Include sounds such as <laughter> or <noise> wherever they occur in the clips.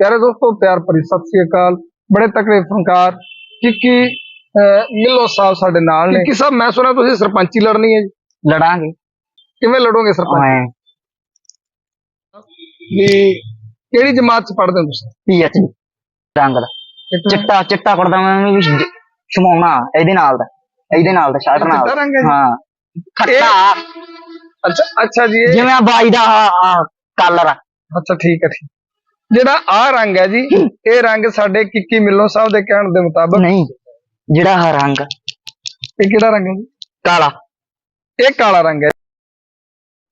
ਪਿਆਰੇ ਦੋਸਤੋ ਪਿਆਰ ਭਰੀ ਸਤਿ ਸ੍ਰੀ ਅਕਾਲ। ਬੜੇ ਤਕੜੇ ਫਨਕਾਰ ਕਿੱਕੀ ਮਿੱਲੋ ਸਾਹਿਬ ਸਾਡੇ ਨਾਲ ਨੇ। ਕਿੱਕੀ ਸਾਹਿਬ ਮੈਂ ਸੁਣਿਆ ਤੁਸੀਂ ਸਰਪੰਚੀ ਲੜਨੀ ਹੈ ਜੀ। ਲੜਾਂਗੇ। ਕਿਵੇਂ ਲੜੋਗੇ ਸਰਪੰਚ? ਵੀ ਕਿਹੜੀ ਜਮਾਤ ਚ ਪੜ੍ਹਦੇ ਹੋ ਤੁਸੀਂ? ਪੀਐਚਡੀ ਰੰਗ ਦਾ ਚਿੱਟਾ ਚਿੱਟਾ ਕੁੜਦਾ ਮੈਂ ਵੀ ਸ਼ਮਾਉਣਾ ਇਹਦੇ ਨਾਲ ਦਾ। ਇਹਦੇ ਨਾਲ ਦਾ ਸ਼ਰਟ ਨਾਲ। ਹੈ ਖੱਟਾ। ਅੱਛਾ ਅੱਛਾ ਜੀ ਜਿਵੇਂ ਬਾਈ ਦਾ ਕਲਰ ਅੱਛਾ ਠੀਕ ਹੈ ਠੀਕ। ਜਿਹੜਾ ਆਹ ਰੰਗ ਹੈ ਜੀ ਇਹ ਰੰਗ ਸਾਡੇ ਕਿੱਕੀ ਮਿੱਲੋ ਸਾਹਿਬ ਦੇ ਕਹਿਣ ਦੇ ਮੁਤਾਬਕ। ਨਹੀਂ ਜਿਹੜਾ ਆ ਰੰਗ। ਇਹ ਕਿਹੜਾ ਰੰਗ ਹੈ ਜੀ? ਕਾਲਾ। ਇਹ ਕਾਲਾ ਰੰਗ ਹੈ।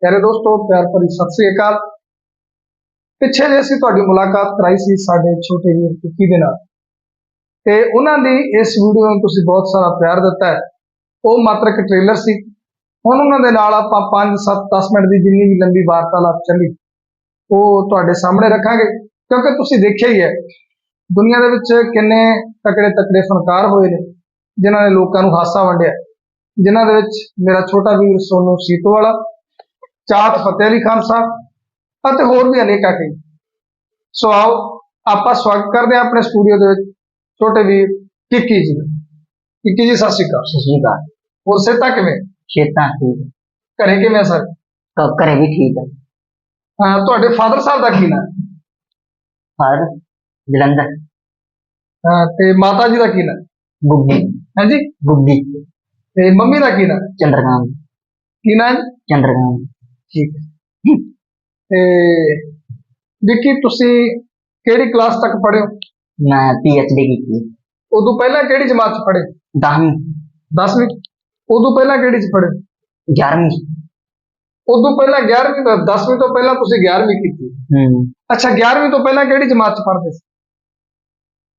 ਪਿਆਰੇ ਦੋਸਤੋ ਪਿਆਰ ਭਰੀ ਸਤਿ ਸ੍ਰੀ ਅਕਾਲ। ਪਿੱਛੇ ਜੇ ਅਸੀਂ ਤੁਹਾਡੀ ਮੁਲਾਕਾਤ ਕਰਾਈ ਸੀ ਸਾਡੇ ਛੋਟੇ ਵੀਰ ਕਿੱਕੀ ਦੇ ਨਾਲ। ਤੇ ਉਹਨਾਂ ਦੀ ਇਸ ਵੀਡੀਓ ਨੂੰ ਤੁਸੀਂ ਬਹੁਤ ਸਾਰਾ ਪਿਆਰ ਦਿੱਤਾ ਹੈ। ਉਹ ਮਾਤਰ ਇੱਕ ਟ੍ਰੇਲਰ ਸੀ। ਹੁਣ ਉਹਨਾਂ ਦੇ ਨਾਲ ਆਪਾਂ 5 7 10 ਮਿੰਟ ਦੀ ਜਿੰਨੀ ਵੀ ਲੰਬੀ ਵਾਰਤਾਲਾਪ ਚੱਲੀ ਉਹ ਤੁਹਾਡੇ ਸਾਹਮਣੇ ਰੱਖਾਂਗੇ। ਕਿਉਂਕਿ ਤੁਸੀਂ ਦੇਖਿਆ ਹੀ ਹੈ ਦੁਨੀਆ ਦੇ ਵਿੱਚ ਕਿੰਨੇ ਤਕੜੇ ਤਕੜੇ ਫਨਕਾਰ ਹੋਏ ਨੇ ਜਿਨ੍ਹਾਂ ਨੇ ਲੋਕਾਂ ਨੂੰ ਹਾਸਾ ਵੰਡਿਆ। ਜਿਨ੍ਹਾਂ ਦੇ ਵਿੱਚ ਮੇਰਾ ਛੋਟਾ ਵੀਰ ਸੋਨੂ ਸੀਤੋ ਵਾਲਾ ਚਾਹਤ ਫਤਿਹ ਅਲੀ ਖਾਨ ਸਾਹਿਬ ਅਤੇ ਹੋਰ ਵੀ ਅਨੇਕਾਂ ਕਈ ਸੋ ਆਓ ਆਪਾਂ ਸਵਾਗਤ ਕਰਦੇ ਹਾਂ ਆਪਣੇ ਸਟੂਡੀਓ ਦੇ ਵਿੱਚ ਛੋਟੇ ਵੀਰ ਕਿੱਕੀ ਜੀ। ਕਿੱਕੀ ਜੀ ਸਤਿ ਸ਼੍ਰੀ ਅਕਾਲ। ਸਤਿ ਸ਼੍ਰੀ ਅਕਾਲ। ਹੋਰ ਸਿਹਤਾਂ ਕਿਵੇਂ? ਖੇਤਾਂ ਠੀਕ ਘਰੇ ਕਿਵੇਂ ਸਰ? ਘਰੇ ਵੀ ਠੀਕ ਹੈ ਹਾਂ ਤੁਹਾਡੇ ਫਾਦਰ ਸਾਹਿਬ ਦਾ ਕੀ ਨਾਮ ਪਰ ਜਲੰਧਰ। ਹਾਂ ਤੇ ਮਾਤਾ ਜੀ ਦਾ ਕੀ ਨਾਮ ਗੁੱਗੀ। ਹਾਂਜੀ? ਗੁੱਗੀ। ਤੇ ਮੰਮੀ ਦਾ ਕੀ ਨਾਮ ਚੰਦਰਗਾਮ ਕੀ ਨਾਮ ਜੀ? ਚੰਦਰਗਾਮ ਠੀਕ ਹੈ। ਤੇ ਵਿੱਕੀ ਤੁਸੀਂ ਕਿਹੜੀ ਕਲਾਸ ਤੱਕ ਪੜ੍ਹੇ ਹੋ? ਮੈਂ ਪੀਐਚਡੀ ਕੀਤੀ। ਉਦੋਂ ਪਹਿਲਾਂ ਕਿਹੜੀ ਜਮਾਤ 'ਚ ਪੜ੍ਹੇ? 10ਵੀਂ 10ਵੀਂ ਉਦੋਂ ਪਹਿਲਾਂ ਕਿਹੜੀ 'ਚ ਪੜ੍ਹੇ? 11ਵੀਂ ਉਦੋਂ ਪਹਿਲਾਂ 11ਵੀਂ ਤੋਂ 10ਵੀਂ ਤੋਂ ਪਹਿਲਾਂ ਤੁਸੀਂ 11ਵੀਂ ਕੀਤੀ। ਹੂੰ। ਅੱਛਾ 11ਵੀਂ ਤੋਂ ਪਹਿਲਾਂ ਕਿਹੜੀ ਜਮਾਤ 'ਚ ਪੜ੍ਹਦੇ ਸੀ?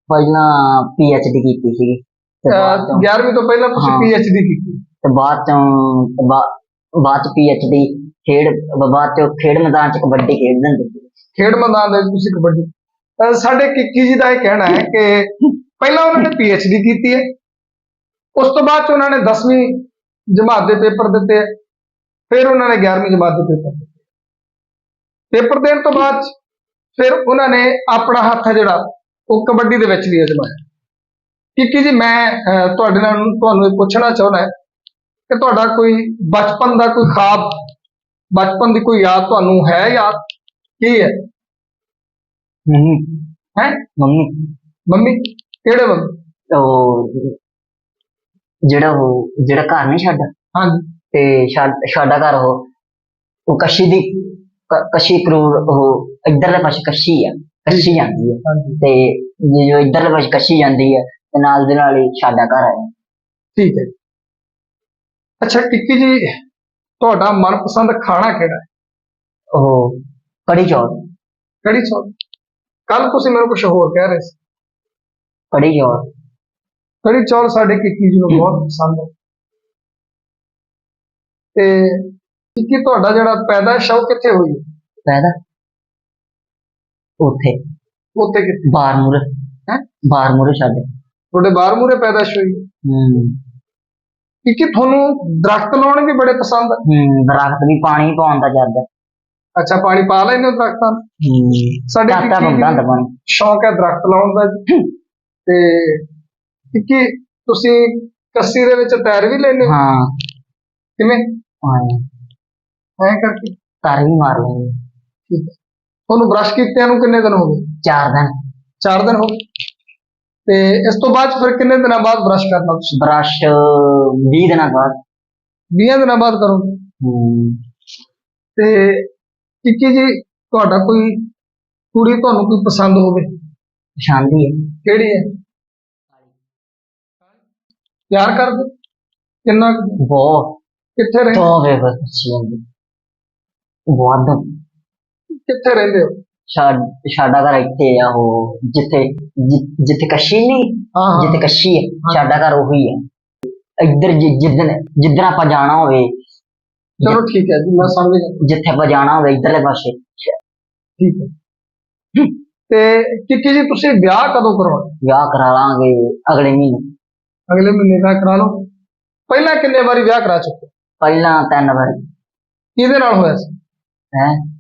ਪਹਿਲਾਂ ਪੀਐਚਡੀ ਕੀਤੀ ਸੀਗੀ ਤੇ ਬਾਅਦ ਅਹ ਚੋਂ 11ਵੀਂ ਤੋਂ ਪਹਿਲਾਂ ਤੁਸੀਂ ਹਾਂ। ਪੀਐਚਡੀ ਕੀਤੀ। ਤੇ ਬਾਅਦ ਚੋਂ ਤੇ ਬਾ- ਬਾਅਦ ਚ ਪੀਐਚਡੀ ਖੇਡ ਬਾਅਦ ਚ ਖੇਡ ਮੈਦਾਨ ਚ ਕਬੱਡੀ ਖੇਡਦੇ ਹੁੰਦੇ ਸੀ ਖੇਡ ਮੈਦਾਨ ਦੇ ਵਿੱਚ ਤੁਸੀਂ ਕਬੱਡੀ ਅਹ ਸਾਡੇ ਕਿੱਕੀ ਜੀ ਦਾ ਇਹ ਕਹਿਣਾ ਹੈ ਕਿ ਪਹਿਲਾਂ ਉਹਨਾਂ ਨੇ ਪੀਐਚਡੀ ਕੀਤੀ ਹੈ ਉਸ ਤੋਂ ਬਾਅਦ 'ਚ ਉਹਨਾਂ ਨੇ 10ਵੀਂ ਜਮਾਤ ਦੇ ਪੇਪਰ ਦਿੱਤੇ ਹੈ। ਫਿਰ ਉਹਨਾਂ ਨੇ 11ਵੀਂ ਜਮਾਤ ਦੇ ਪੇਪਰ ਦਿੱਤੇ। ਪੇਪਰ ਦੇਣ ਤੋਂ ਬਾਅਦ ਫਿਰ ਉਹਨਾਂ ਨੇ ਆਪਣਾ ਹੱਥ ਹੈ ਜਿਹੜਾ ਉਹ ਕਬੱਡੀ ਦੇ ਵਿੱਚ ਵੀ ਅਜਮਾਇਆ ਕਿਉਂਕਿ ਜੀ ਮੈਂ ਤੁਹਾਡੇ ਨਾਲ ਤੁਹਾਨੂੰ ਇਹ ਪੁੱਛਣਾ ਚਾਹੁੰਦਾ ਕਿ ਤੁਹਾਡਾ ਕੋਈ ਬਚਪਨ ਦਾ ਕੋਈ ਖਾਬ ਬਚਪਨ ਦੀ ਕੋਈ ਯਾਦ ਤੁਹਾਨੂੰ ਹੈ ਯਾਦ? ਕੀ ਹੈ? ਮੰਮੀ। ਹੈ? ਮੰਮੀ। ਮੰਮੀ ਕਿਹੜੇ ਮੰਮੀ? ਉਹ ਜਿਹੜਾ ਉਹ ਜਿਹੜਾ ਘਰ ਨਹੀਂ ਸਾਡਾ ਹਾਂਜੀ। ਤੇ ਸਾਡਾ ਘਰ ਉਹ ਉਹ ਕਸ਼ੀ ਦੀ ਕਸ਼ੀ ਕਰੂਰ ਉਹ ਇੱਧਰਲੇ ਪਾਸੇ ਕਸ਼ੀ ਆ ਕਸ਼ੀ ਜਾਂਦੀ ਹੈ ਤੇ ਜੇ ਇੱਧਰਲੇ ਪਾਸੇ ਕਸ਼ੀ ਜਾਂਦੀ ਹੈ ਤੇ ਨਾਲ ਦੇ ਨਾਲ ਹੀ ਸਾਡਾ ਘਰ ਹੈ ਠੀਕ ਹੈ ਅੱਛਾ ਟਿੱਕੀ ਜੀ ਤੁਹਾਡਾ ਮਨਪਸੰਦ ਖਾਣਾ ਕਿਹੜਾ? ਹੈ ਉਹ ਕੜੀ ਚੌਲ। ਕੜੀ ਚੌਲ। ਕੱਲ ਤੁਸੀਂ ਮੈਨੂੰ ਕੁਝ ਹੋਰ ਕਹਿ ਰਹੇ ਸੀ। ਕੜੀ ਚੌਲ। ਕੜੀ ਚੌਲ ਸਾਡੇ ਕਿੱਕੀ ਜੀ ਨੂੰ ਬਹੁਤ ਪਸੰਦ ਹੈ ਤੇ ਕਿੱਕੀ ਤੁਹਾਡਾ ਜਿਹੜਾ ਪੈਦਾਇਸ਼ ਆ ਉਹ ਕਿੱਥੇ ਹੋਈ? ਪੈਦਾ। ਉੱਥੇ। ਉੱਥੇ ਕਿੱਥੇ? ਬਾਰ ਮੂਰੇ ਹੈਂ? ਬਾਰ ਮੂਰੇ ਸਾਡੇ। ਤੁਹਾਡੇ ਬਾਹਰ ਮੂਰੇ ਪੈਦਾਇਸ਼ ਹੋਈ? ਹੈ। ਕਿਉਂਕਿ ਤੁਹਾਨੂੰ ਦਰਖਤ ਲਾਉਣੇ ਵੀ ਬੜੇ ਪਸੰਦ ਹੈ ਹੂੰ ਦਰਖਤ ਵੀ ਪਾਣੀ ਪਾਉਣ ਦਾ ਜਦ ਅੱਛਾ ਪਾਣੀ ਪਾ ਹੋ ਦਰਖਤਾਂ ਨੂੰ? ਹੂੰ। ਸਾਡੇ ਬੰਦਾ ਜੀ ਹੁੰਦਾ ਪਾਣੀ ਸ਼ੌਂਕ ਹੈ ਦਰਖਤ ਲਾਉਣ ਦਾ। ਤੇ ਕਿਉਂਕਿ ਤੁਸੀਂ ਕੱਸੀ ਦੇ ਵਿੱਚ ਟਾਇਰ ਵੀ ਹੋ? ਹਾਂ। ਕਿਵੇਂ? ਹਾਂ। ਐਂ ਕਰਕੇ ਤਾਰ ਵੀ ਮਾਰ ਲੈਂਦੇ। ਠੀਕ ਹੈ। ਤੁਹਾਨੂੰ ਬ੍ਰਸ਼ ਕੀਤਿਆਂ ਨੂੰ ਕਿੰਨੇ ਦਿਨ ਹੋ ਗਏ? ਚਾਰ ਦਿਨ। 4 ਦਿਨ ਹੋ ਗਏ। ਤੇ ਇਸ ਤੋਂ ਬਾਅਦ ਫਿਰ ਕਿੰਨੇ ਦਿਨਾਂ ਬਾਅਦ ਬ੍ਰਸ਼ ਕਰਨਾ ਤੁਸੀਂ? ਬ੍ਰਸ਼ 20 ਦਿਨਾਂ ਬਾਅਦ। 20 ਦਿਨਾਂ ਬਾਅਦ ਕਰੋਗੇ? ਤੇ ਕਿੱਕੀ ਜੀ ਤੁਹਾਡਾ ਕੋਈ ਕੁੜੀ ਤੁਹਾਨੂੰ ਕੋਈ ਪਸੰਦ ਹੋਵੇ? ਸ਼ਾਂਤੀ ਹੈ ਕਿਹੜੀ ਹੈ? ਪਿਆਰ ਕਰਦੇ? ਕਿੰਨਾ? ਬਹੁਤ। ਕਿੱਥੇ ਰਹਿੰਦੇ? ਤੋਂ ਵੇ ਬੱਚੀ ਹੁੰਦੀ ਬਹੁਤ ਕਿੱਥੇ ਰਹਿੰਦੇ ਹੋ? ਸਾਡ- ਸਾਡਾ ਘਰ ਇੱਥੇ ਆ ਉਹ ਜਿੱਥੇ ਜਿ- ਜਿੱਥੇ ਕਸ਼ੀ ਨਹੀਂ ਹਾਂ ਹਾਂ। ਜਿੱਥੇ ਕਸ਼ੀ ਹੈ। ਸਾਡਾ ਘਰ ਉਹੀ ਹੈ ਇੱਧਰ ਜਿ- ਜਿੱਦਣ ਜਿੱਦਣ ਆਪਾਂ ਜਾਣਾ ਹੋਵੇ ਚਲੋ ਠੀਕ ਹੈ ਜੀ ਮੈਂ ਸਮਝ ਗਿਆ। ਜਿੱਥੇ ਆਪਾਂ ਜਾਣਾ ਹੋਵੇ ਇੱਧਰਲੇ ਪਾਸੇ। ਠੀਕ ਹੈ। ਤੇ ਕਿੱਕੀ ਜੀ ਤੁਸੀਂ ਵਿਆਹ ਕਦੋਂ ਕਰਵਾਉਣਾ? ਵਿਆਹ ਕਰਾ ਲਾਂਗੇ ਅਗਲੇ ਮਹੀਨੇ। ਅਗਲੇ ਮਹੀਨੇ ਵਿਆਹ ਕਰਾ ਲਓ। ਪਹਿਲਾਂ ਕਿੰਨੇ ਵਾਰੀ ਵਿਆਹ ਕਰਾ ਚੁੱਕੇ ਪਹਿਲਾਂ ਤਿੰਨ ਵਾਰੀ ਕਿਹਦੇ ਨਾਲ ਹੋਇਆ ਸੀ? ਹੈ?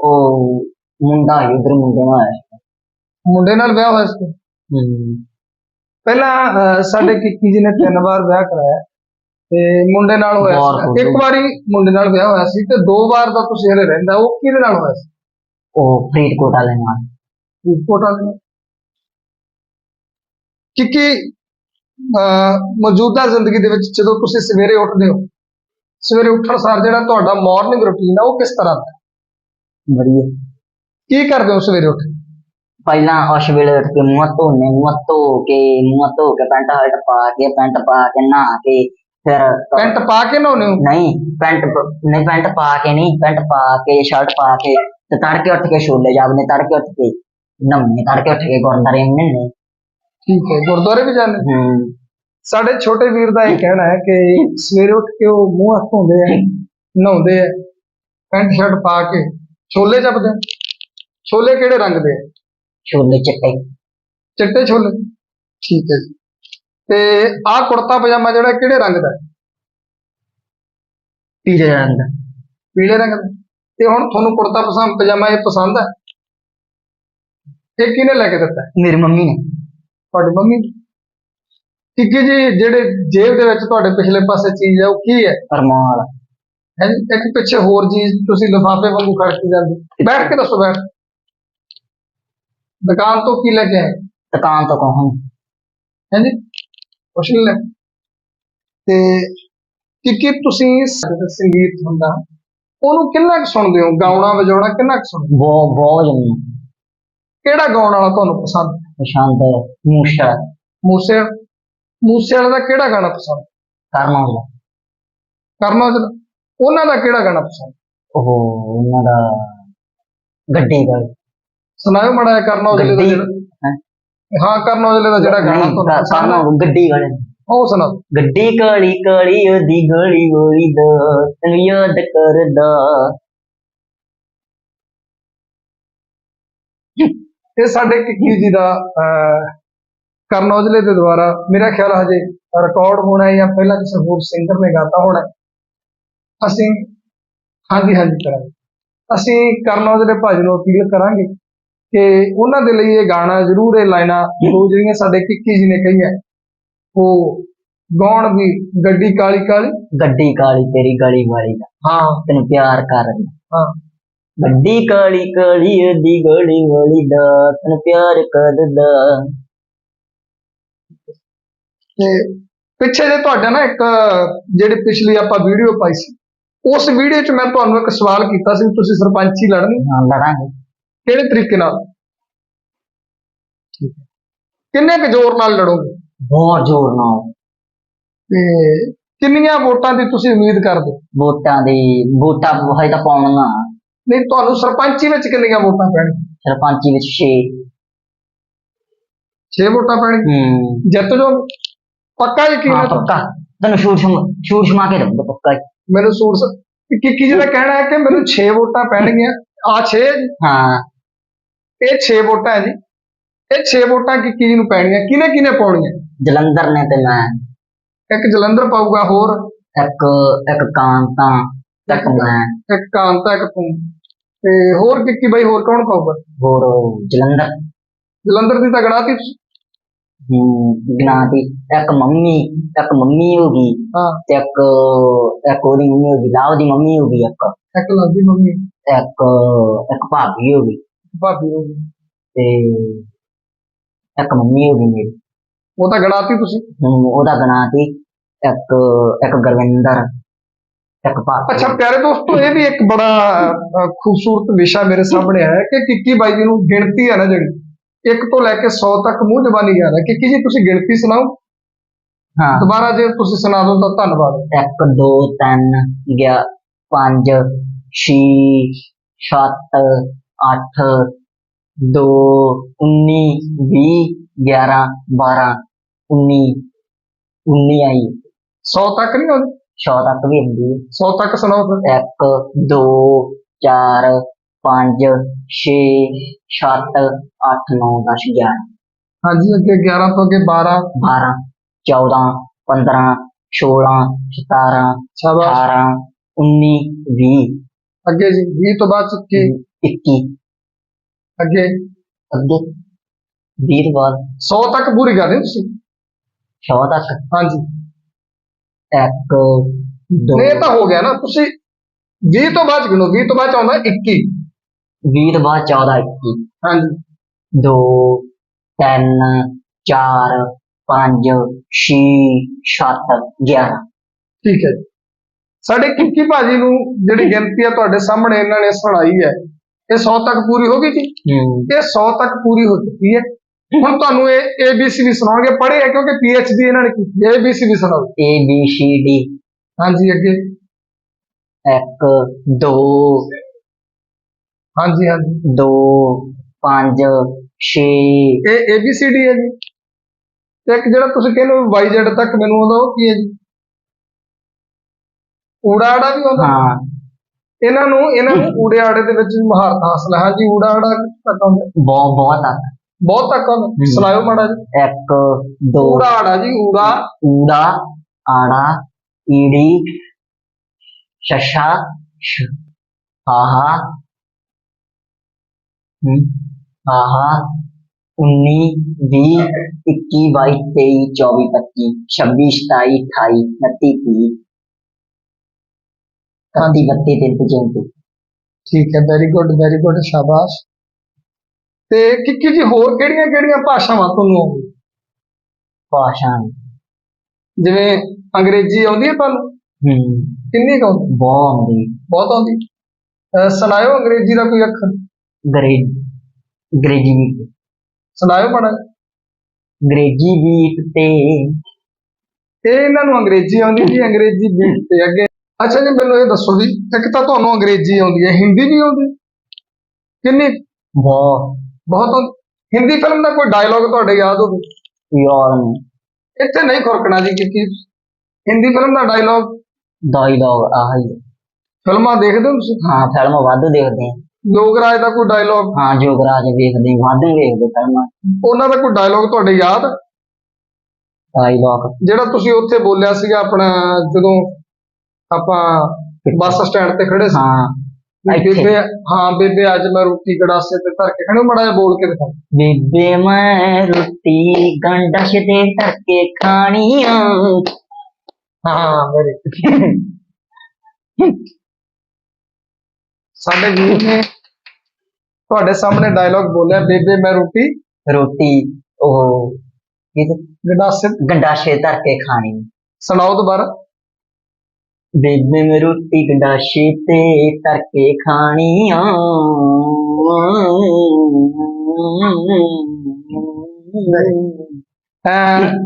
ਉਹ ਮੁੰਡਾ ਹੀ ਉਧਰ ਮੁੰਡੇ ਨਾਲ ਆਇਆ ਸੀ। ਮੁੰਡੇ ਨਾਲ ਵਿਆਹ ਹੋਇਆ ਸੀ? ਹਮ, ਪਹਿਲਾਂ ਅਹ, ਸਾਡੇ ਕਿੱਕੀ ਜੀ ਨੇ ਤਿੰਨ ਵਾਰ ਵਿਆਹ ਕਰਾਇਆ। ਤੇ ਮੁੰਡੇ ਨਾਲ ਹੋਇਆ ਵਾਰ ਹੋ ਸੀ ਇੱਕ। ਵਾਰੀ ਮੁੰਡੇ ਨਾਲ ਵਿਆਹ ਹੋਇਆ ਸੀ ਤੇ ਦੋ ਵਾਰ ਦਾ ਤੁਸੀਂ ਹਲੇ ਰਹਿੰਦਾ ਉਹ ਕਿਹਦੇ ਨਾਲ ਹੋਇਆ ਸੀ? ਉਹ ਫਰੀਦਕੋਟ ਵਾਲੇ ਨਾਲ। ਫਰੀਦਕੋਟ ਵਾਲੇ ਨਾਲ। ਅਹ, ਮੌਜੂਦਾ ਜ਼ਿੰਦਗੀ ਦੇ ਵਿੱਚ ਜਦੋਂ ਤੁਸੀਂ ਸਵੇਰੇ ਉੱਠਦੇ ਹੋ ਸਵੇਰੇ ਉੱਠਣ ਸਾਰ ਜਿਹੜਾ ਤੁਹਾਡਾ ਮਾਰਨਿੰਗ ਰੁਟੀਨ ਆ ਉਹ ਕਿਸ ਤਰ੍ਹਾਂ ਦਾ? ਵਧੀਆ ਕੀ ਕਰਦੇ ਹੋ ਸਵੇਰੇ ਉੱਠ? ਪਹਿਲਾਂ ਉਸ ਵੇਲੇ ਉੱਠ ਕੇ ਮੂੰਹ ਧੋਨੇ ਮੂੰਹ ਧੋ ਕੇ ਮੂੰਹ ਧੋ ਕੇ ਪੈਂਟ ਹਲਟ ਪਾ ਕੇ ਪੈਂਟ ਪਾ ਕੇ ਨਹਾ ਕੇ ਫਿਰ ਪੈਂਟ ਪਾ ਕੇ ਨਹਾਉਂਦੇ ਹੋ ਨਹੀਂ ਪੈਂਟ ਨਹੀਂ ਪੈਂਟ ਪਾ ਕੇ ਨਹੀਂ ਪੈਂਟ ਪਾ ਕੇ ਸ਼ਰਟ ਪਾ ਕੇ ਤੇ ਤੜਕੇ ਉੱਠ ਕੇ ਛੋਲੇ ਜਾਵਨੇ ਤੜਕੇ ਉੱਠ ਕੇ ਨਮਨੇ ਤੜਕੇ ਉੱਠ ਕੇ ਗੁਰਦਾਰੇ ਮਿਲਨੇ ਠੀਕ ਹੈ ਗੁਰਦੁਆਰੇ ਵੀ ਜਾਂਦੇ? ਹੋ? ਹੂੰ ਸਾਡੇ ਛੋਟੇ ਵੀਰ ਦਾ ਇਹ ਕਹਿਣਾ ਹੈ ਕਿ ਸਵੇਰੇ ਉੱਠ ਕੇ ਉਹ ਮੂੰਹ ਹੱਥ ਧੋਂਦੇ ਆ ਨਹਾਉਂਦੇ ਆ ਪੈਂਟ ਸ਼ਰਟ ਪਾ ਕੇ ਛੋਲੇ ਜਪਦੇ ਆ। ਛੋਲੇ ਕਿਹੜੇ ਰੰਗ ਦੇ ਆ? ਛੋਲੇ ਚਿੱਟੇ। ਚਿੱਟੇ ਛੋਲੇ। ਠੀਕ ਹੈ ਜੀ। ਤੇ ਆਹ ਕੁੜਤਾ ਪਜਾਮਾ ਜਿਹੜਾ ਕਿਹੜੇ ਰੰਗ ਦਾ ਹੈ? ਪੀਲੇ ਰੰਗ। ਦਾ ਪੀਲੇ ਰੰਗ ਦਾ। ਤੇ ਹੁਣ ਤੁਹਾਨੂੰ ਕੁੜਤਾ ਪਸੰਦ ਪਜਾਮਾ ਇਹ ਪਸੰਦ ਹੈ? ਇਹ ਕਿਹਨੇ ਲੈ ਕੇ ਦਿੱਤਾ ਹੈ? ਮੇਰੀ ਮੰਮੀ ਨੇ। ਤੁਹਾਡੀ ਮੰਮੀ? ਟਿੱਕੀ ਜੀ ਜਿਹੜੇ ਜੇਬ ਦੇ ਵਿੱਚ ਤੁਹਾਡੇ ਪਿਛਲੇ ਪਾਸੇ ਚੀਜ਼ ਹੈ ਉਹ ਕੀ ਹੈ? ਰਮਾਲ ਹੈ? ਜੀ ਇੱਕ ਪਿੱਛੇ ਹੋਰ ਚੀਜ਼ ਤੁਸੀਂ ਲਿਫਾਫੇ ਵਾਂਗੂ ਖੜਕੀ ਜਾਂਦੇ। ਬੈਠ ਕੇ ਦੱਸੋ ਬੈਠ। ਦੁਕਾਨ ਤੋਂ ਕੀ ਲੈ ਕੇ ਆਏ? ਦੁਕਾਨ ਤੋਂ ਕਹੂੰ। ਹੈ ਜੀ ਕੁਛ ਨਹੀਂ ਲੈ। ਤੇ ਕਿ ਕੀ ਤੁਸੀਂ ਸੰਗੀਤ ਹੁੰਦਾ ਉਹਨੂੰ ਕਿੰਨਾ ਕੁ ਸੁਣਦੇ ਹੋ? ਗਾਉਣਾ ਵਜਾਉਣਾ ਕਿੰਨਾ ਕੁ ਸੁਣਦੇ ਹੋ? ਬਹੁਤ ਬਹੁਤ ਜੰਮੀ ਕਿਹੜਾ ਗਾਉਣ ਵਾਲਾ ਤੁਹਾਨੂੰ ਪਸੰਦ? ਹੈ? ਪਸੰਦ ਮੂਸ਼ਾ। ਮੂਸੇ ਮੂਸੇ ਵਾਲੇ ਦਾ ਕਿਹੜਾ ਗਾਣਾ ਪਸੰਦ? ਕਰਨਾ ਹੁੰਦਾ ਕਰਨਾ ਔਜਲਾ ਉਹਨਾਂ ਦਾ ਕਿਹੜਾ ਗਾਣਾ ਪਸੰਦ? ਉਹ ਉਹਨਾਂ ਦਾ ਗੱਡੀ ਦਾ। ਸੁਣਾਓ ਮੜਾ ਕਰਨਾ ਔਜਲੇ ਦਾ ਜਿਹੜਾ। ਹੈਂ? ਕਰਨਾ ਔਜਲੇ ਦਾ ਜਿਹੜਾ ਗਾਣਾ ਤੁਹਾਨੂੰ ਪਸੰਦ ਹੈ ਗੱਡੀ ਵਾਲੇ। ਉਹ ਸੁਣਾਓ। ਗੱਡੀ ਕਾਲੀ ਕਾਲੀ ਉਹਦੀ ਗੋਲੀ ਗੋਲੀ ਦਾ ਤੈਨੂੰ ਯਾਦ ਕਰਦਾ। ਇਹ ਸਾਡੇ ਕਿੱਕੀ ਜੀ ਦਾ ਕਰਨ ਔਜਲੇ ਦੇ ਦੁਆਰਾ ਮੇਰਾ ਖਿਆਲ ਹਜੇ ਰਿਕਾਰਡ ਹੋਣਾ ਹੈ ਜਾਂ ਪਹਿਲਾਂ ਕਿਸੇ ਹੋਰ ਸਿੰਗਰ ਨੇ ਗਾਤਾ ਹੋਣਾ। ਅਸੀਂ ਹਾਂਜੀ ਹਾਂਜੀ ਕਰਾਂਗੇ। ਅਸੀਂ ਕਰਨ ਔਜਲੇ ਭਾਜੀ ਨੂੰ ਅਪੀਲ ਕਰਾਂਗੇ ਕਿ ਉਹਨਾਂ ਦੇ ਲਈ ਇਹ ਗਾਣਾ ਜ਼ਰੂਰ ਇਹ ਲਾਈਨਾਂ ਦੋ ਜਿਹੜੀਆਂ ਸਾਡੇ ਕਿੱਕੀ ਜੀ ਨੇ ਕਹੀਆਂ ਉਹ ਗਾਉਣ ਵੀ ਗੱਡੀ ਕਾਲੀ ਕਾਲੀ ਗੱਡੀ ਕਾਲੀ ਤੇਰੀ ਗਲੀ ਵਾਲੀ ਦਾ। ਹਾਂ। ਤੈਨੂੰ ਪਿਆਰ ਕਰਦਾ ਹਾਂ। ਗੱਡੀ ਕਾਲੀ ਕਾਲੀ ਉਹਦੀ ਗੋਲੀ ਵਾਲੀ ਦਾ ਤੈਨੂੰ ਪਿਆਰ ਕਰਦਾ। ਤੇ ਪਿੱਛੇ ਜੇ ਤੁਹਾਡਾ ਨਾ ਇੱਕ ਜਿਹੜੀ ਪਿਛਲੀ ਆਪਾਂ ਵੀਡੀਓ ਪਾਈ ਸੀ ਉਸ ਵੀਡੀਓ 'ਚ ਮੈਂ ਤੁਹਾਨੂੰ ਇੱਕ ਸਵਾਲ ਕੀਤਾ ਸੀ ਤੁਸੀਂ ਸਰਪੰਚੀ ਲੜਨੀ। ਹਾਂ ਲੜਾਂਗੇ। ਕਿਹੜੇ ਤਰੀਕੇ ਨਾਲ? ਕਿੰਨੇ ਕੁ ਜ਼ੋਰ ਨਾਲ ਲੜੋਗੇ? ਬਹੁਤ ਜ਼ੋਰ ਨਾਲ। ਤੇ ਕਿੰਨੀਆਂ ਵੋਟਾਂ ਦੀ ਤੁਸੀਂ ਉਮੀਦ ਕਰਦੇ? ਵੋਟਾਂ ਦੀ ਵੋਟਾਂ ਹਜੇ ਤਾਂ ਪਾਉਣੀਆਂ। ਨਹੀਂ ਤੁਹਾਨੂੰ ਸਰਪੰਚੀ ਵਿੱਚ ਕਿੰਨੀਆਂ ਵੋਟਾਂ ਪੈਣਗੀਆਂ? ਸਰਪੰਚੀ ਵਿੱਚ 6 6 ਵੋਟਾਂ ਪੈਣਗੀਆਂ? ਹੂੰ। ਜਿੱਤ ਜਾਓਗੇ ਪੱਕਾ ਯਕੀਨ ਹਾਂ? ਪੱਕਾ। ਤੈਨੂੰ ਸ਼ੂਟ ਸ਼ਮ ਸ਼ੂਟ ਸਮਾ ਕੇ ਦਊਂਗਾ ਪੱਕਾ ਹੀ। ਮੈਨੂੰ ਸੂਟ ਸ- ਕਿ ਕਿੱਕੀ ਜੀ ਦਾ ਕਹਿਣਾ ਹੈ ਕਿ ਮੈਨੂੰ 6 ਵੋਟਾਂ ਪੈਣਗੀਆਂ। ਆ 6 ਹਾਂ ਇਹ 6 ਵੋਟਾਂ ਹੈ ਜੀ। ਇਹ 6 ਵੋਟਾਂ ਕਿੱਕੀ ਜੀ ਨੂੰ ਪੈਣੀਆਂ ਕਿਹਨੇ ਕਿਹਨੇ ਪਾਉਣੀਆਂ? ਜਲੰਧਰ ਨੇ ਤੇ ਮੈਂ। ਇੱਕ ਜਲੰਧਰ ਪਾਊਗਾ ਹੋਰ? ਇੱਕ ਇੱਕ ਕਾਂਤਾ। ਇੱਕ ਮੈਂ ਇੱਕ ਕਾਂਤਾ ਇੱਕ ਤੂੰ ਤੇ ਹੋਰ ਕਿੱਕੀ ਬਾਈ ਹੋਰ ਕੌਣ ਪਾਊਗਾ? ਹੋਰ ਜਲੰਧਰ। ਜਲੰਧਰ ਦੀ ਤਾਂ ਗਣਾਤੀ ਤੁਸੀਂ। ਹੂੰ ਗਨਾਤੀ ਇੱਕ ਮੰਮੀ ਇੱਕ ਮੰਮੀ ਹੋ ਗਈ ਹਾਂ। ਤੇ ਇੱਕ ਇੱਕ ਉਹਦੀ ਮੰਮੀ ਹੋ ਗਈ ਲਾਉ ਦੀ ਮੰਮੀ ਹੋ ਗਈ ਇੱਕ। ਇੱਕ ਲੱਗਦੀ ਮੰਮੀ। ਇੱਕ ਇੱਕ ਭਾਬੀ ਹੋ ਗਈ। ਭਾਬੀ ਹੋ ਗਈ। ਤੇ ਇੱਕ ਮੰਮੀ ਹੋ ਗਈ ਮੇਰੀ। ਉਹ ਤਾਂ ਗਣਾਤੀ ਤੁਸੀਂ। ਹੂੰ ਉਹਦਾ ਗਨਾਤੀ ਇੱਕ ਇੱਕ ਗੁਰਵਿੰਦਰ। ਇੱਕ ਭਾਬੀ ਅੱਛਾ ਪਿਆਰੇ ਦੋਸਤੋ ਇਹ ਵੀ ਇੱਕ ਬੜਾ ਖੂਬਸੂਰਤ ਵਿਸ਼ਾ ਮੇਰੇ ਸਾਹਮਣੇ ਆਇਆ ਕਿ ਕਿੱਕੀ ਬਾਈ ਜੀ ਨੂੰ ਗਿਣਤੀ ਹੈ ਨਾ ਜਿਹੜੀ ਇੱਕ ਤੋਂ ਲੈ ਕੇ 100 ਤੱਕ ਮੂੰਹ ਜ਼ਬਾਨੀ ਯਾਦ ਹੈ ਕਿੱਕੀ ਜੀ ਤੁਸੀਂ ਗਿਣਤੀ ਸੁਣਾਓ? ਹਾਂ। ਦੁਬਾਰਾ ਜੇ ਤੁਸੀਂ ਸੁਣਾ ਦਿਓ ਤਾਂ ਧੰਨਵਾਦ। ਇੱਕ ਦੋ ਤਿੰਨ ਗਿਆ ਪੰਜ ਛੇ ਸੱਤ ਅੱਠ ਦੋ ਉੱਨੀ ਵੀਹ ਗਿਆਰਾਂ ਬਾਰਾਂ ਉੱਨੀ ਉੱਨੀ ਆਈ। 100 ਤੱਕ ਨਹੀਂ ਆਉਂਦੀ? ਸੌ ਤੱਕ ਵੀ ਹੁੰਦੀ ਹੈ। 100 ਤੱਕ ਸੁਣਾਓ ਫਿਰ ਇੱਕ ਦੋ ਚਾਰ ਪੰਜ ਛੇ ਸੱਤ ਅੱਠ ਨੌ ਦਸ ਗਿਆਰਾਂ। ਹਾਂਜੀ ਅੱਗੇ 11 ਤੋਂ ਅੱਗੇ 12 ਬਾਰਾਂ ਚੌਦਾਂ ਪੰਦਰਾਂ ਛੋਲਾਂ ਸਤਾਰਾਂ ਸ਼ਾਬਾਸ਼। ਅਠਾਰਾਂ ਉੱਨੀ ਵੀਹ। ਅੱਗੇ ਜੀ 20 ਤੋਂ ਬਾਅਦ 21 ਇੱਕੀ। ਅੱਗੇ? ਅੱਗੇ? 20 ਤੋਂ ਬਾਅਦ। 100 ਤੱਕ ਪੂਰੀ ਕਰ ਦਿਓ ਤੁਸੀਂ? 100 ਤੱਕ? ਹਾਂਜੀ। ਇੱਕ ਦੋ। ਨਹੀਂ ਇਹ ਤਾਂ ਹੋ ਗਿਆ ਨਾ ਤੁਸੀਂ 20 ਤੋਂ ਬਾਅਦ ਗਿਣੋ 20 ਤੋਂ ਬਾਅਦ 'ਚ ਆਉਂਦਾ 21 20 ਤੋਂ ਬਾਅਦ 14 21 ਹਾਂਜੀ। 2 3 4 5 6 7 11 ਠੀਕ ਹੈ ਜੀ। ਸਾਡੇ ਕਿੱਕੀ ਭਾਜੀ ਨੂੰ ਜਿਹੜੀ ਗਿਣਤੀ ਆ ਤੁਹਾਡੇ ਸਾਹਮਣੇ ਇਹਨਾਂ ਨੇ ਸੁਣਾਈ ਹੈ ਇਹ 100 ਤੱਕ ਪੂਰੀ ਹੋ ਗਈ ਜੀ? ਹੂੰ। ਇਹ 100 ਤੱਕ ਪੂਰੀ ਹੋ ਚੁੱਕੀ ਹੈ। ਹੁਣ ਤੁਹਾਨੂੰ ਇਹ ABC ਵੀ ਸੁਣਾਉਣਗੇ ਪੜ੍ਹੇ ਹੈ ਕਿਉਂਕਿ PhD ਇਹਨਾਂ ਨੇ ਕੀਤੀ ABC ਵੀ ਸੁਣਾਓ। A B C D ਹਾਂਜੀ ਅੱਗੇ। ਇੱਕ ਦੋ। ਹਾਂਜੀ ਹਾਂਜੀ। ਦੋ ਪੰਜ ਛੇ। ਇਹ ABCD ਹੈ ਜੀ। ਤੇ ਇੱਕ ਜਿਹੜਾ ਤੁਸੀਂ ਕਹਿੰਦੇ ਹੋ YZ ਤੱਕ ਮੈਨੂੰ ਆਉਂਦਾ ਉਹ ਕੀ ਹੈ ਜੀ? ਊੜਾ ਆੜਾ ਵੀ ਆਉਂਦਾ। ਹਾਂ। ਇਹਨਾਂ ਨੂੰ ਇਹਨਾਂ ਨੂੰ <coughs> ਊੜੇ ਆੜੇ ਦੇ ਵਿੱਚ ਮਹਾਰਤ ਹਾਸਲ ਹੈ। ਹਾਂਜੀ ਊੜਾ ਆੜਾ ਕਿੱਥੇ ਤੱਕ ਆਉਂਦਾ ਬਹੁਤ ਬਹੁਤ ਤੱਕ ਬਹੁਤ ਤੱਕ ਸੁਣਾਇਓ ਮਾੜਾ ਜੀ ਇੱਕ ਦੋ ਊੜਾ ਆੜਾ ਜੀ ਊੜਾ। ਊੜਾ ਆੜਾ ਈੜੀ ਸ਼ਸ਼ਾ ਆਹਾ ਆਹਾ 19 20 21 22 23 24 25 26 27 28 29 30 31 32 34 ਠੀਕ ਹੈ ਵੈਰੀ ਗੁੱਡ ਵੈਰੀ ਗੁੱਡ ਸ਼ਾਬਾਸ਼। ਤੇ ਕਿੱਕੀ ਜੀ ਹੋਰ ਕਿਹੜੀਆਂ ਕਿਹੜੀਆਂ ਭਾਸ਼ਾਵਾਂ ਤੁਹਾਨੂੰ ਆਉਂਦੀਆਂ? ਭਾਸ਼ਾ। ਜਿਵੇਂ ਅੰਗਰੇਜ਼ੀ ਆਉਂਦੀ ਹੈ ਤੁਹਾਨੂੰ? ਹਮ ਕਿੰਨੀ ਕੁ ਆਉਂਦੀ? ਬਹੁਤ ਆਉਂਦੀ। ਬਹੁਤ ਆਉਂਦੀ। ਅਹ ਸੁਣਾਇਓ ਅੰਗਰੇਜ਼ੀ ਦਾ ਕੋਈ ਅੱਖਰ? ਗਰੇਜ ਅੰਗਰੇਜ਼ੀ ਵੀ। ਸੁਣਾਇਓ ਮਾੜਾ ਜਿਹਾ। ਅੰਗਰੇਜ਼ੀ ਬੀਟ ਤੇ। ਇਹ ਇਹਨਾਂ ਨੂੰ ਅੰਗਰੇਜ਼ੀ ਆਉਂਦੀ ਜੀ ਅੰਗਰੇਜ਼ੀ ਬੀਟ ਤੇ ਅੱਗੇ। ਅੱਛਾ ਜੀ ਮੈਨੂੰ ਇਹ ਦੱਸੋ ਜੀ ਇੱਕ ਤਾਂ ਤੁਹਾਨੂੰ ਅੰਗਰੇਜ਼ੀ ਆਉਂਦੀ ਹੈ ਹਿੰਦੀ ਵੀ ਆਉਂਦੀ ਕਿੰਨੀ? ਬਹੁਤ। ਬਹੁਤ ਹਿੰਦੀ ਫਿਲਮ ਦਾ ਕੋਈ ਡਾਇਲੌਗ ਤੁਹਾਡੇ ਯਾਦ ਹੋਵੇ? ਯਾਰ। ਇੱਥੇ ਨਹੀਂ ਖੁਰਕਣਾ ਜੀ ਕਿਉਂਕਿ ਹਿੰਦੀ ਫਿਲਮ ਦਾ ਡਾਇਲੌਗ ਡਾਇਲੌਗ ਆਹੀ। ਫਿਲਮਾਂ ਦੇਖਦੇ ਹੋ ਤੁਸੀਂ? ਹਾਂ ਫਿਲਮ ਵਾਧੂ ਦੇਖਦੇ ਹਾਂ। ਯੋਗਰਾਜ ਦਾ ਕੋਈ ਡਾਇਲੌਗ ਹਾਂ ਜੋਗਰਾਜ ਵੇਖਦੇ ਹਾਂ, ਵਾਧੂ ਵੇਖਦੇ ਫਿਲਮਾਂ। ਉਹਨਾਂ ਦਾ ਕੋਈ ਡਾਇਲੌਗ ਤੁਹਾਡੇ ਯਾਦ? ਡਾਇਲੌਗ ਜਿਹੜਾ ਤੁਸੀਂ ਉੱਥੇ ਬੋਲਿਆ ਸੀਗਾ ਆਪਣਾ ਜਦੋਂ ਆਪਾਂ ਬੱਸ ਸਟੈਂਡ ਤੇ ਖੜੇ ਸੀ। ਹਾਂ। ਬੇਬੇ ਹਾਂ ਬੇਬੇ ਅੱਜ ਮੈਂ ਰੋਟੀ ਗੜਾਸੇ ਤੇ ਧਰ ਕੇ ਖੜੇ ਮੜਾ ਜਿਹਾ ਬੋਲ ਕੇ ਦਿਖਾ। ਬੇਬੇ ਮੈਂ ਰੋਟੀ ਗੰਡਸ਼ ਦੇ ਧੱਕੇ ਖਾਣੀਆਂ ਹਾਂ ਵੈਰੀ ਸਾਡੇ ਵੀਰ ਨੇ ਤੁਹਾਡੇ ਸਾਹਮਣੇ ਡਾਇਲੌਗ ਬੋਲਿਆ ਬੇਬੇ ਮੈਂ ਰੋਟੀ ਰੋਟੀ ਉਹ ਗੜਾਸੇ ਗੰਡਾਸ਼ੇ ਧਰ ਕੇ ਖਾਣੀ। ਸੁਣਾਓ ਦੁਬਾਰਾ। ਬੇਬੇ ਮੈਂ ਰੋਟੀ ਗੰਡਾਸ਼ੇ ਤੇ ਧਰ ਕੇ ਖਾਣੀਆਂ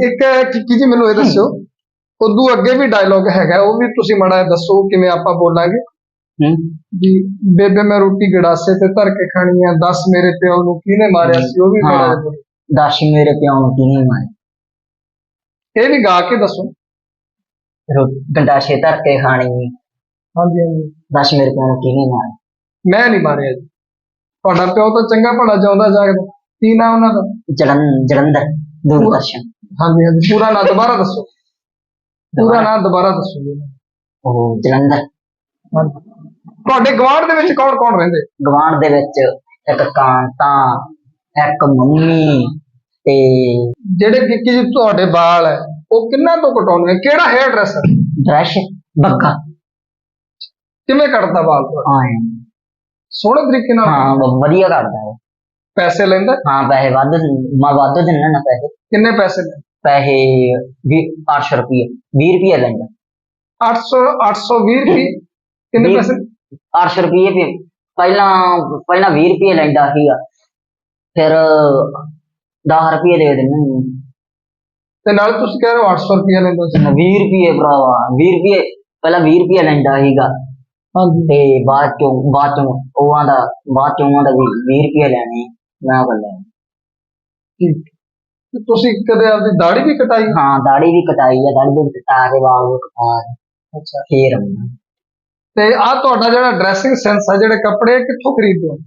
ਇੱਕ ਕਿੱਕੀ ਜੀ ਮੈਨੂੰ ਇਹ ਦੱਸਿਓ। ਉਦੋਂ ਅੱਗੇ ਵੀ ਡਾਇਲੌਗ ਹੈਗਾ ਉਹ ਵੀ ਤੁਸੀਂ ਮਾੜਾ ਦੱਸੋ ਕਿਵੇਂ ਆਪਾਂ ਬੋਲਾਂਗੇ। ਵੀ ਬੇਬੇ ਮੈਂ ਰੋਟੀ ਗੜਾਸੇ ਤੇ ਧਰ ਕੇ ਖਾਣੀ ਆ ਦੱਸ ਮੇਰੇ ਪਿਓ ਨੂੰ ਕਿਹਨੇ ਮਾਰਿਆ ਸੀ ਉਹ ਵੀ ਮਾੜਾ ਜਿਹਾ ਬੋਲੋ। ਦੱਸ ਮੇਰੇ ਪਿਓ ਨੂੰ ਕਿਹਨੇ ਮਾਰੇ ਇਹ ਵੀ ਗਾ ਕੇ ਦੱਸੋ। ਰੋ- ਗੰਡਾਸ਼ੇ ਧਰ ਕੇ ਖਾਣੀ। ਹਾਂਜੀ। ਹਾਂਜੀ ਦੱਸ ਮੇਰੇ ਪਿਓ ਨੂੰ ਕਿਹਨੇ ਮਾਰੇ ਮੈਂ ਨਹੀਂ ਮਾਰਿਆ ਜੀ। ਤੁਹਾਡਾ ਪਿਓ ਤਾਂ ਚੰਗਾ ਭਲਾ ਜਾਉਂਦਾ ਜਾਗਦਾ ਕੀ। ਨਾਮ ਉਹਨਾਂ ਦਾ? ਜਲਨ ਜਲੰਧਰ ਦੂਰਦਰਸ਼ਨ। ਹਾਂਜੀ ਹਾਂਜੀ। ਪੂਰਾ ਨਾਂ ਦੁਬਾਰਾ ਦੱਸੋ। ਪੂਰਾ ਨਾਂ ਦੁਬਾਰਾ ਦੱਸੋ ਜੀ। ਉਹ ਜਲੰਧਰ। ਤੁਹਾਡੇ ਗਵਾਂਢ ਦੇ ਵਿੱਚ ਕੌਣ ਕੌਣ ਰਹਿੰਦੇ? ਗਵਾਂਢ ਦੇ ਵਿੱਚ ਇੱਕ ਕਾਂਤਾ ਇੱਕ ਮੰਮੀ ਤੇ ਜਿਹੜੇ ਕਿੱਕੀ ਜੀ ਤੁਹਾਡੇ ਵਾਲ ਹੈ। ਉਹ ਕਿੰਨਾ ਤੋਂ ਕਟਾਉਂਦੇ ਆ ਕਿਹੜਾ ਹੇਅਰ ਡਰੈਸਰ ਬ੍ਰਸ਼ ਬੱਗਾ। ਕਿਵੇਂ ਕੱਟਦਾ ਵਾਲ ਤੁਹਾਡਾ ਆਏ ਸੋਹਣੇ ਤਰੀਕੇ ਨਾਲ? ਹਾਂ ਵਧੀਆ ਕਰਦਾ ਹੈ ਪੈਸੇ ਲੈਂਦਾ? ਹਾਂ ਪੈਸੇ ਵੱਧ ਮੈਂ ਵੱਧ ਦਿੰਦਾ ਨਾ ਪੈਸੇ। ਕਿੰਨੇ ਪੈਸੇ? ਪੈਸੇ ਵੀ 800 ਰੁਪਏ 20 ਰੁਪਏ ਲੈਂਦਾ। 800 820 ਰੁਪਏ ਕਿੰਨੇ ਵੀਹ- ਪੈਸੇ? 800 ਰੁਪਏ ਵੀ ਪਹਿਲਾਂ ਪਹਿਲਾਂ 20 ਰੁਪਏ ਲੈਂਦਾ ਸੀਗਾ। ਫਿਰ 10 ਰੁਪਏ ਦੇ ਦਿੰਦਾ। ਤੇ ਨਾਲ ਤੁਸੀਂ ਕਹਿ ਰਹੇ ਹੋ 800 ਰੁਪਏ ਲੈਂਦਾ ਸੀ। 20 ਰੁਪਏ ਭਰਾਵਾ 20 ਰੁਪਏ ਪਹਿਲਾਂ 20 ਰੁਪਏ ਲੈਂਦਾ ਸੀਗਾ। ਹਾਂਜੀ। ਤੇ ਬਾਅਦ ਚੋਂ ਬਾਅਦ ਚੋਂ ਉਹ ਆਂਦਾ ਬਾਅਦ ਚੋਂ ਆਂਦਾ ਵੀ 20 ਰੁਪਏ ਲੈਣੇ ਮੈਂ ਕਰ ਲੈ ਠੀਕ। ਤੇ ਤੁਸੀਂ ਕਦੇ ਆਪਦੀ ਦਾੜੀ ਵੀ ਕਟਾਈ? ਹਾਂ ਦਾੜੀ ਵੀ ਕਟਾਈ ਆ ਦਾੜੀ ਵੀ ਕਟਾ ਕੇ ਵਾਲ ਵੀ ਕਟਾ ਅੱਛਾ। ਫੇਰ ਤੇ ਆ ਤੁਹਾਡਾ ਜਿਹੜਾ ਡਰੈਸਿੰਗ ਸੈਂਸ ਹੈ ਜਿਹੜੇ ਕੱਪੜੇ ਕਿੱਥੋਂ ਖਰੀਦਦੇ ਹੋ?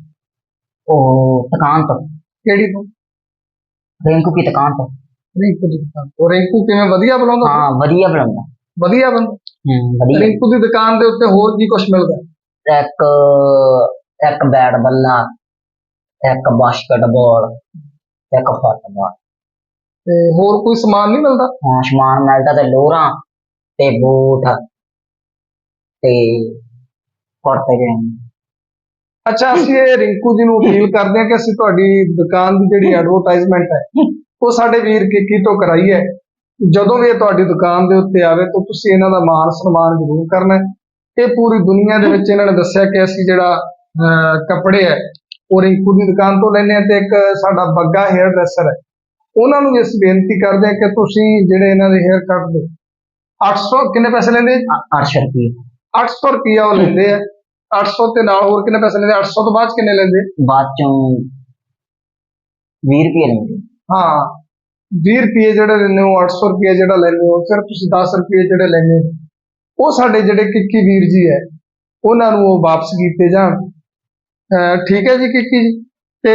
ਉਹ ਦੁਕਾਨ ਤੋਂ। ਕਿਹੜੀ ਤੋਂ? ਰਿੰਕੂ ਕੀ ਦੁਕਾਨ ਤੋਂ। ਰਿੰਕੂ ਦੀ ਦੁਕਾਨ। ਤੋਂ ਰਿੰਕੂ ਕਿਵੇਂ ਵਧੀਆ ਬੁਲਾਉਂਦਾ ਹਾਂ ਵਧੀਆ ਬਣਾਉਂਦਾ। ਵਧੀਆ ਬੰਦਾ ਹੂੰ ਵਧੀਆ। ਰਿੰਕੂ ਦੀ ਦੁਕਾਨ ਦੇ ਉੱਤੇ ਹੋਰ ਕੀ ਕੁਝ ਮਿਲਦਾ? ਇੱਕ ਇੱਕ ਬੈਟ ਬੱਲਾ ਇੱਕ ਬਾਸਕਟਬਾਲ ਇੱਕ ਫੁੱਟਬਾਲ। ਤੇ ਹੋਰ ਕੋਈ ਸਮਾਨ ਨਹੀਂ ਮਿਲਦਾ? ਹਾਂ ਸਮਾਨ ਮਿਲਦਾ ਤੇ ਲੋਰਾਂ ਤੇ ਬੂਟ ਤੇ ਕੁੜਤੇ ਵੀ ਅੱਛਾ ਅਸੀਂ ਇਹ ਰਿੰਕੂ ਜੀ ਨੂੰ ਅਪੀਲ ਕਰਦੇ ਹਾਂ ਕਿ ਅਸੀਂ ਤੁਹਾਡੀ ਦੁਕਾਨ ਦੀ ਜਿਹੜੀ <laughs> ਐਡਵਰਟਾਈਜ਼ਮੈਂਟ ਹੈ ਉਹ ਸਾਡੇ ਵੀਰ ਕਿੱਕੀ ਤੋਂ ਕਰਾਈ ਹੈ। ਜਦੋਂ ਵੀ ਇਹ ਤੁਹਾਡੀ ਦੁਕਾਨ ਦੇ ਉੱਤੇ ਆਵੇ ਤਾਂ ਤੁਸੀਂ ਇਹਨਾਂ ਦਾ ਮਾਨ ਸਨਮਾਨ ਜ਼ਰੂਰ ਕਰਨਾ ਹੈ। ਇਹ ਪੂਰੀ ਦੁਨੀਆ ਦੇ ਵਿੱਚ ਇਹਨਾਂ ਨੇ ਦੱਸਿਆ ਕਿ ਅਸੀਂ ਜਿਹੜਾ ਕੱਪੜੇ ਹੈ ਉਹ ਰਿੰਕੂ ਦੀ ਦੁਕਾਨ ਤੋਂ ਲੈਂਦੇ ਹਾਂ ਤੇ ਇੱਕ ਸਾਡਾ ਬੱਗਾ ਹੇਅਰ ਡਰੈਸਰ ਹੈ। ਉਹਨਾਂ ਨੂੰ ਅਸੀਂ ਬੇਨਤੀ ਕਰਦੇ ਹਾਂ ਕਿ ਤੁਸੀਂ ਜਿਹੜੇ ਇਹਨਾਂ ਦੇ ਹੇਅਰ ਕੱਟ ਦੇ 800 ਕਿੰਨੇ ਪੈਸੇ ਲੈਂਦੇ 800 ਰੁਪਏ। 800 ਰੁਪਿਆ ਉਹ ਲੈਂਦੇ ਆ। 800 ਤੇ ਨਾਲ ਹੋਰ ਕਿੰਨੇ ਪੈਸੇ ਲੈਂਦੇ? 800 ਤੋਂ ਬਾਅਦ ਕਿੰਨੇ ਲੈਂਦੇ? ਬਾਅਦ ਚੋਂ 20 ਰੁਪਏ ਲੈਂਦੇ। ਹਾਂ 20 ਰੁਪਏ ਜਿਹੜੇ ਲੈਂਦੇ ਹੋ 800 ਰੁਪਏ ਜਿਹੜਾ ਲੈਂਦੇ ਹੋ ਫਿਰ ਤੁਸੀਂ 10 ਰੁਪਏ ਜਿਹੜੇ ਹੋ ਉਹ ਸਾਡੇ ਜਿਹੜੇ ਕਿੱਕੀ ਵੀਰ ਜੀ ਹੈ ਉਹਨਾਂ ਨੂੰ ਉਹ ਵਾਪਸ ਕੀਤੇ ਜਾਣ। ਠੀਕ ਹੈ ਜੀ ਕਿੱਕੀ ਜੀ? ਤੇ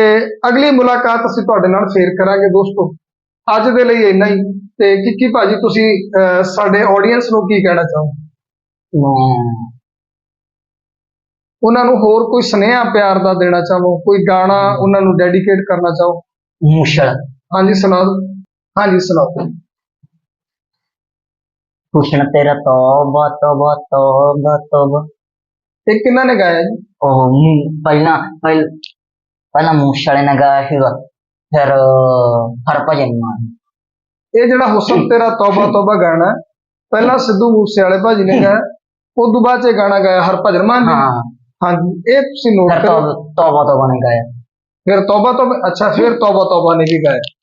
ਅਗਲੀ ਮੁਲਾਕਾਤ ਅਸੀਂ ਤੁਹਾਡੇ ਨਾਲ ਫੇਰ ਕਰਾਂਗੇ ਦੋਸਤੋ। ਅੱਜ ਦੇ ਲਈ ਇੰਨਾ ਹੀ। ਤੇ ਕਿੱਕੀ ਭਾਜੀ ਤੁਸੀਂ ਸਾਡੇ ਆਡੀਅנס ਨੂੰ ਕੀ ਕਹਿਣਾ ਚਾਹੋ ਉਹਨਾਂ ਨੂੰ ਹੋਰ ਕੋਈ ਸੁਨੇਹਾ ਪਿਆਰ ਦਾ ਦੇਣਾ ਚਾਹੋ ਕੋਈ ਗਾਣਾ ਉਹਨਾਂ ਨੂੰ ਡੈਡੀਕੇਟ ਕਰਨਾ ਚਾਹੋ? ਮੁਸ਼ਲ ਹਾਂਜੀ ਸੁਣਾਓ। ਹਾਂਜੀ ਸੁਣਾਓ। ਹੁਸਨ ਤੇਰਾ ਤੋਬਾ ਤੋਬਾ ਤੋਬਾ ਤੋਬਾ। ਇਹ ਕਿਹਨਾਂ ਨੇ ਗਾਇਆ ਜੀ? ਉਹ ਮੁ- ਪਹਿਲਾਂ ਪਹਿਲ ਪਹਿਲਾਂ ਮੁਸ਼ਲ ਨੇ ਗਾਇਆ ਸੀਗਾ ਫਿਰ ਹਰਭਜਨ ਮਾਨ ਇਹ ਜਿਹੜਾ ਹੁਸਨ ਤੇਰਾ ਤੌਬਾ ਤੌਬਾ ਗਾਣਾ ਹੈ, ਪਹਿਲਾਂ ਸਿੱਧੂ ਮੂਸੇ ਵਾਲੇ ਭਾਜੀ ਨੇ ਗਾਇਆ ਉਸ ਤੋਂ ਬਾਅਦ ਚ ਇਹ ਗਾਣਾ ਗਾਇਆ ਹਰਭਜਨ ਮਾਨ ਜੀ ਨੇ। ਹਾਂ। ਹਾਂਜੀ ਇਹ ਤੁਸੀਂ ਨੋਟ ਫਿਰ ਕਰੋ। ਤੋਬਾ ਤੋਬਾ ਨੇ ਗਾਇਆ। ਫਿਰ ਤੌਬਾ ਤੌਬਾ ਅੱਛਾ ਫਿਰ ਤੌਬਾ ਤੌਬਾ ਨੇ ਵੀ ਗਾਇਆ।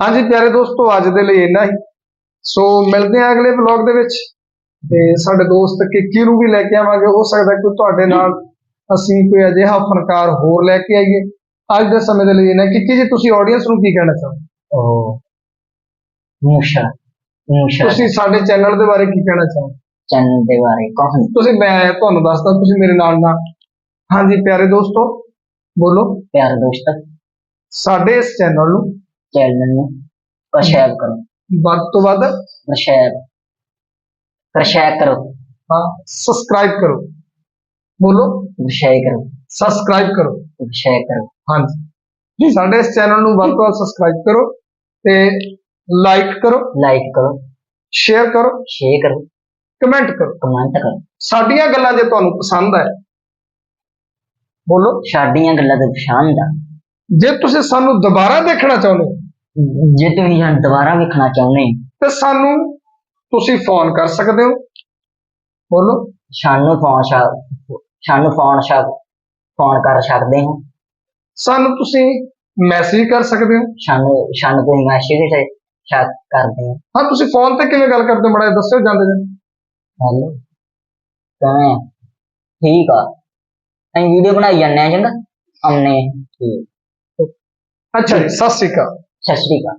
ਹਾਂਜੀ ਪਿਆਰੇ ਦੋਸਤੋ ਅੱਜ ਦੇ ਲਈ ਇੰਨਾ ਹੀ। ਸੋ ਮਿਲਦੇ ਹਾਂ ਅਗਲੇ ਵਲੌਗ ਦੇ ਵਿੱਚ। ਤੇ ਸਾਡੇ ਦੋਸਤ ਕਿੱਕੀ ਨੂੰ ਵੀ ਲੈ ਕੇ ਆਵਾਂਗੇ। ਹੋ ਸਕਦਾ ਕਿ ਤੁਹਾਡੇ ਨਾਲ ਅਸੀਂ ਕੋਈ ਅਜਿਹਾ ਫਨਕਾਰ ਹੋਰ ਲੈ ਕੇ ਆਈਏ। ਅੱਜ ਦੇ ਸਮੇਂ ਦੇ ਲਈ ਇਹਨਾਂ ਕਿੱਕੀ ਜੀ ਤੁਸੀਂ ਆਡੀਅנס ਨੂੰ ਕੀ ਕਹਿਣਾ ਚਾਹੋ ਉਹ ਮੁਸ਼ਲ ਮੁਸ਼ਲ ਤੁਸੀਂ ਸਾਡੇ ਚੈਨਲ ਦੇ ਬਾਰੇ ਕੀ ਕਹਿਣਾ ਚਾਹੋ ਚੰਨ ਦੇ ਬਾਰੇ ਕੌਣ ਤੁਸੀਂ ਮੈਂ ਤੁਹਾਨੂੰ ਦੱਸਦਾ ਤੁਸੀਂ ਮੇਰੇ ਨਾਲ ਨਾਲ ਹਾਂਜੀ ਪਿਆਰੇ ਦੋਸਤੋ ਬੋਲੋ। ਪਿਆਰੇ ਦੋਸਤ। ਸਾਡੇ ਇਸ ਚੈਨਲ ਨੂੰ ਚੈਨਲ ਨੂੰ ਪ੍ਰਸ਼ਾਰ ਕਰੋ। ਵੱਧ ਤੋਂ ਵੱਧ? ਪ੍ਰਸ਼ਾਰ ਪ੍ਰਸ਼ਾਰ ਕਰੋ ਹਾਂ ਸਬਸਕ੍ਰਾਈਬ ਕਰੋ। ਬੋਲੋ। ਪ੍ਰਸ਼ਾਰ ਕਰੋ। ਸਬਸਕ੍ਰਾਈਬ ਕਰੋ। ਪ੍ਰਸ਼ਾਰ ਕਰੋ। ਹਾਂਜੀ। ਸਾਡੇ ਇਸ ਚੈਨਲ ਨੂੰ ਵੱਧ ਤੋਂ ਵੱਧ ਸਬਸਕ੍ਰਾਈਬ ਕਰੋ ਤੇ ਲਾਈਕ ਕਰੋ। ਲਾਈਕ ਕਰੋ। ਸ਼ੇਅਰ ਕਰੋ। ਸ਼ੇਅਰ ਕਰੋ। ਕਮੈਂਟ ਕਰੋ। ਕਮੈਂਟ ਕਰੋ। ਸਾਡੀਆਂ ਗੱਲਾਂ ਜੇ ਤੁਹਾਨੂੰ ਪਸੰਦ ਹੈ ਬੋਲੋ। ਸਾਡੀਆਂ ਗੱਲਾਂ ਤੋਂ ਪਛਾਣ ਦਾ ਜੇ ਤੁਸੀਂ ਸਾਨੂੰ ਦੁਬਾਰਾ ਦੇਖਣਾ ਚਾਹੁੰਦੇ ਹੋ ਜੇ ਤੁਸੀਂ ਸਾਨੂੰ ਦੁਬਾਰਾ ਵੇਖਣਾ ਚਾਹੁੰਦੇ ਤੇ ਸਾਨੂੰ ਤੁਸੀਂ ਫੋਨ ਕਰ ਸਕਦੇ ਹੋ। ਬੋਲੋ। ਸਾਨੂੰ ਫੋਨ ਸ਼ਾ ਸਾਨੂੰ ਫੋਨ ਸ਼ਾ ਫੋਨ ਕਰ ਸਕਦੇ ਹੋ। ਸਾਨੂੰ ਤੁਸੀਂ ਮੈਸੇਜ ਕਰ ਸਕਦੇ ਹੋ। ਸਾਨੂੰ ਸਾਨੂੰ ਤੁਸੀਂ ਮੈਸੇਜ ਤੇ ਸ਼ਾ ਕਰਦੇ ਹੋ। ਹਾਂ ਤੁਸੀਂ ਫੋਨ ਤੇ ਕਿਵੇਂ ਗੱਲ ਕਰਦੇ ਹੋ? ਮੜਾ ਦੱਸਿਓ ਜਾਂਦੇ ਜਾਂਦੇ। ਹੈਲੋ। ਆ? ਠੀਕ ਆ। ਅਸੀਂ ਵੀਡੀਓ ਬਣਾਈ ਜਾਂਦੇ ਆ ਹਮਨੇ ਠੀਕ। ਅੱਛਾ ਜੀ ਸਤਿ ਸ਼੍ਰੀ ਅਕਾਲ। ਸਤਿ ਸ਼੍ਰੀ ਅਕਾਲ।